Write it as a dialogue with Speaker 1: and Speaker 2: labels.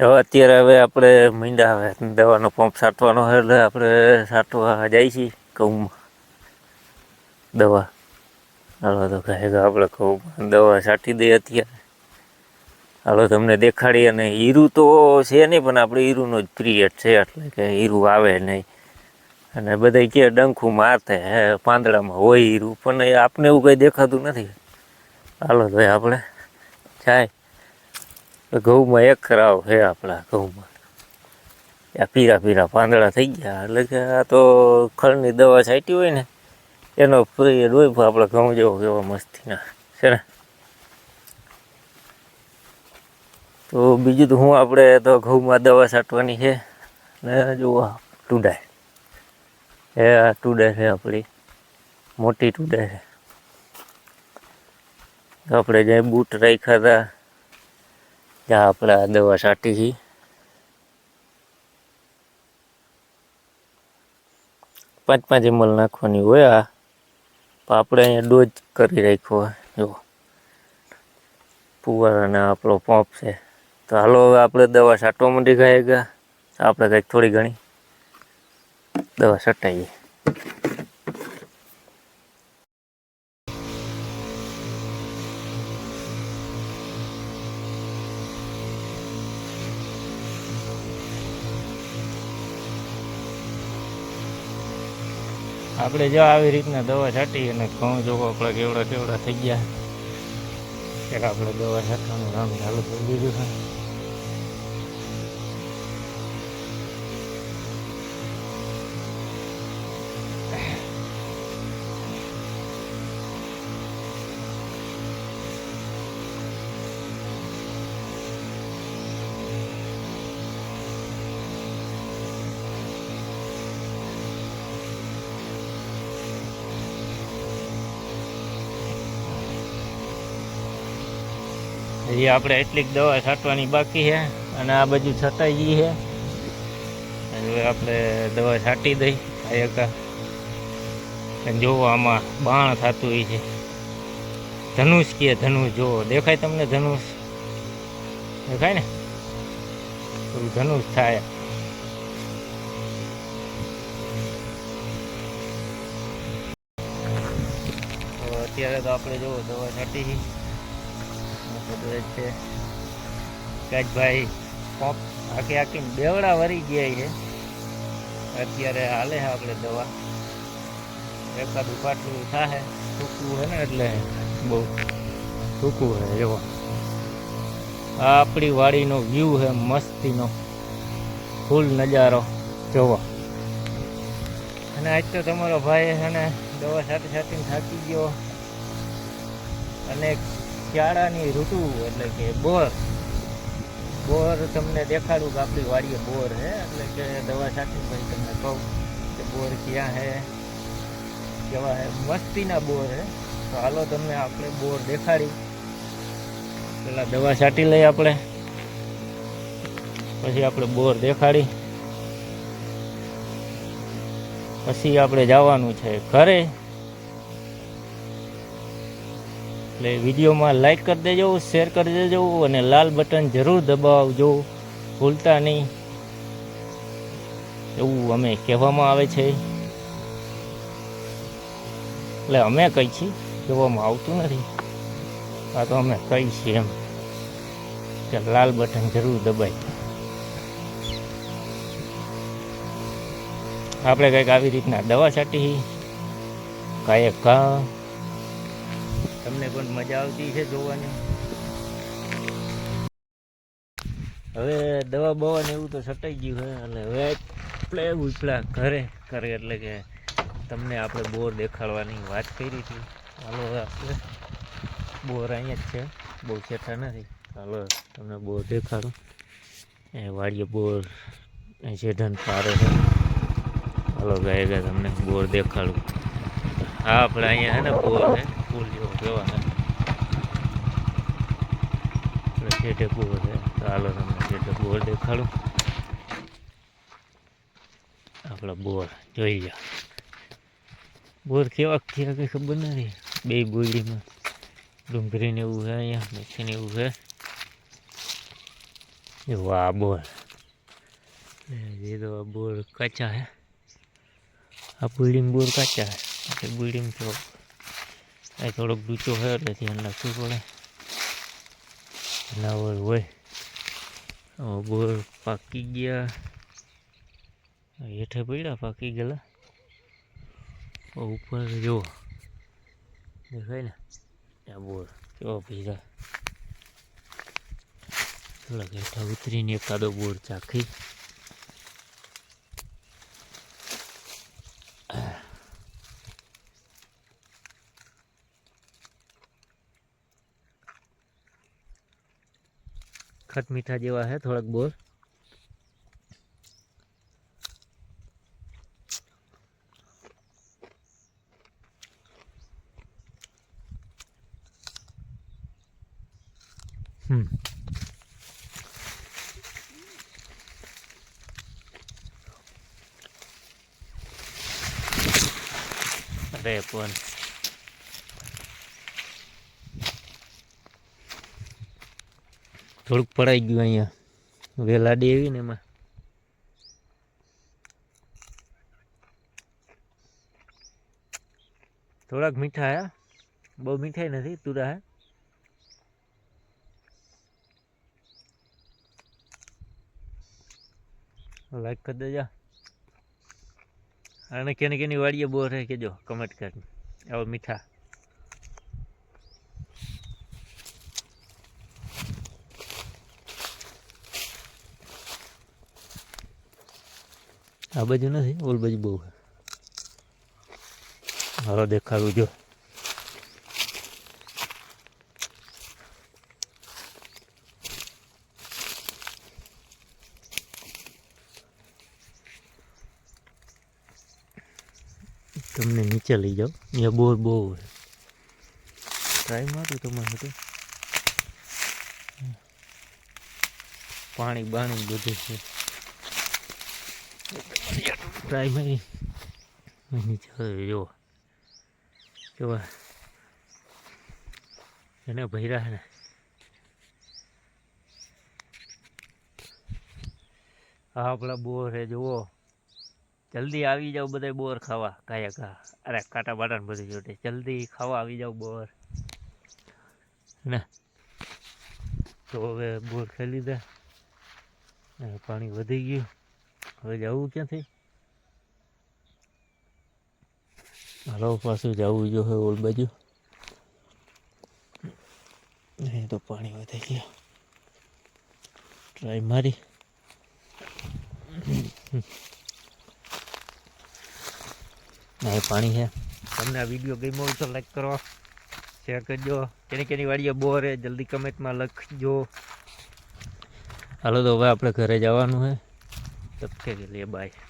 Speaker 1: હવે અત્યારે હવે આપણે મીંડા હવે દવાનો પંપ છાંટવાનો હોય એટલે આપણે છાંટવા જાય છીએ ઘઉંમાં. દવા. હાલો, તો કહે કે આપણે ઘઉંમાં દવા છાંટી દઈએ અત્યારે. હાલો, તમને દેખાડી અને હીરું તો છે નહીં, પણ આપણે હીરુંનો જ પિરિયડ છે, એટલે કે હીરું આવે નહીં. અને બધા કે ડંખું મારતે, હે, પાંદડામાં હોય હીરું, પણ આપને એવું કંઈ દેખાતું નથી. હાલો, તો આપણે જાય. ઘઉંમાં એક ખરાવ છે આપણા ઘઉંમાં. આ પીરા પીરા પાંદડા થઈ ગયા. એટલે કે આ તો ખળની દવા છાંટી હોય ને, એનો ફ્રી પણ આપણે ઘઉં જેવો કેવો મસ્તીના છે ને. તો બીજું તો હું આપણે તો ઘઉંમાં દવા છાંટવાની છે. ને જુઓ, ટુડાય. એ આ ટુડાય છે આપણી. મોટી ટુડાય છે. આપણે જે બૂટ રાખ્યા હતા જ્યાં આપણે આ દવા છાંટી છે પાંચ પાંચ એમલ નાખવાની હોય આ. આપણે અહીંયા ડોઝ કરી રાખ્યો જો. ફુવારાને આપણો પંપ છે. તો હાલો હવે આપણે દવા છાંટવા માંડી ગયા ગયા આપણે કંઈક થોડી ઘણી દવા છટાઈએ. આપણે જો આવી રીતના દવા છાંટી અને ઘઉં જો આપણે કેવડા કેવડા થઈ ગયા, ત્યારે આપણે દવા છાંટવાનું કામ ચાલુ કરી દીધું છે. હજી આપણે એટલીક દવા છાંટવાની બાકી છે અને આ બાજુ છટાઈ ગઈ છે. હવે આપણે દવા છાંટી દઈ આ એક અને જોવો આમાં બાણ થતું હોય છે. ધનુષ કે ધનુષ જોવો દેખાય તમને ધનુષ? દેખાય ને? થોડું ધનુષ થાય. અત્યારે તો આપણે જોવો દવા છાંટી બધું જ છે. કાજભાઈ પંપ આખી આખી બેવડા વરી ગયા છે. અત્યારે હાલે છે આપણે દવા. એકાદું પાટલું થાય સૂકવું હે ને એટલે બહુ સૂકવું હે, જો. આ આપણી વાડીનો વ્યૂ છે મસ્તીનો. ફૂલ નજારો, જોવો. અને આજ તો તમારો ભાઈ છે ને દવા સાથે સાથે થાકી ગયો. અને શિયાળાની ઋતુ એટલે કે બોર. બોર તમને દેખાડું કે આપણી વાડીએ બોર છે. એટલે કે દવા સાથે પછી તમને કહું કે બોર ક્યાં છે, કેવા છે. મસ્તીના બોર છે. તો હાલો તમને આપણે બોર દેખાડી. પેલા દવા છાંટી લઈએ આપણે. પછી આપણે બોર દેખાડી. પછી આપણે જવાનું છે ઘરે. એટલે વિડીયોમાં લાઈક કરી દેજો શેર કરી દેજો અને લાલ બટન જરૂર દબાવજો. ભૂલતા નહીં. એવું અમે કહેવામાં આવે છે. એટલે અમે કહી છીએ? કહેવામાં આવતું નથી. આ તો અમે કહી છીએ એમ. કે લાલ બટન જરૂર દબાય. આપણે કંઈક આવી રીતના દવા છાંટી. કાંઈ કા તમને પણ મજા આવતી છે જોવાની. હવે દવા બવા ને એવું તો છટાઈ ગયું છે એટલે હવે આપણે ઉપલા ઘરે ઘરે એટલે કે તમને આપણે બોર દેખાડવાની વાત કરી હતી. હાલો હવે આપણે બોર અહીંયા જ છે, બહુ છેઠા નથી. હાલો તમને બોર દેખાડું. એ વાડીએ બોર શેઢન પારે છે. હાલો ગાય ગાય, તમને બોર દેખાડું. હા આપણે અહીંયા હે ને પુલ હે પુલ જેવો કેવા હે છેટે પુલ છે. ચાલો તમે છેટે બોર દેખાડો. આપણે બોર જોઈ જા બોર કેવા થયા કંઈ ખબર નથી. બે બોલીમાં ડુંગરીને એવું છે અહીંયા મેથીને એવું છે. એવો આ બોર એ તો આ બોર કાચા હે આ પુલિંગ બોર કાચા હે છે બિલ્ડિંગ તો આ થોડોક ડૂચો હોય એટલે ધ્યાન રાખવું પડે. ના હોય બોર પાકી ગયા. હેઠે પડ્યા, પાકી ગયેલા. ઉપર જુઓ દેખાય ને? આ બોર કેવો ભીરા. થોડાક હેઠા ઉતરીને એકાદો બોર ચાખી. ખટ મીઠા જેવા છે થોડાક બોર હમ અરે પણ થોડુંક પડાઈ ગયું અહીંયા. વેલા દેવી ને એમાં. થોડાક મીઠા હે. બહુ મીઠાઈ નથી, તુરા હે. લાઈક કરી દેજો. અને કેની કેની વાડીએ બોર હે કેજો કમેન્ટ કરીને. આવો મીઠા. આ બાજુ નથી ઓલ બાજુ બહુ છે. હાલો દેખાડું જો. તમને નીચે લઈ જાઓ. અહીંયા બોર બહુ છે. ટ્રાય મારું તમારે તો. પાણી બાણી બધું છે. ટ્રાય મારી નીચે હવે જો એને ભૈરા ને હા આપણા બોર છે જુઓ. જલ્દી આવી જાઓ બધા બોર ખાવા. કાયા અરે, કાંટા બાટા બધું જોડે જલ્દી ખાવા આવી જાઓ બોર. ને. તો હવે બોર ખાઈ પાણી વધી ગયું. હવે જવું ક્યાંથી? હાલો પાછું જવું જો હોય ઓલ બાજુ. અહીં તો પાણી વધી ગયું ટ્રાય મારી. ના પાણી છે. તમને આ વીડિયો ગમ્યો હોય તો લાઈક કરો. શેર કરજો. કેની કેની વાડીએ બોર હે જલ્દી કમેન્ટમાં લખજો. હાલો તો હવે આપણે ઘરે જવાનું છે. તબ કે લીએ બાય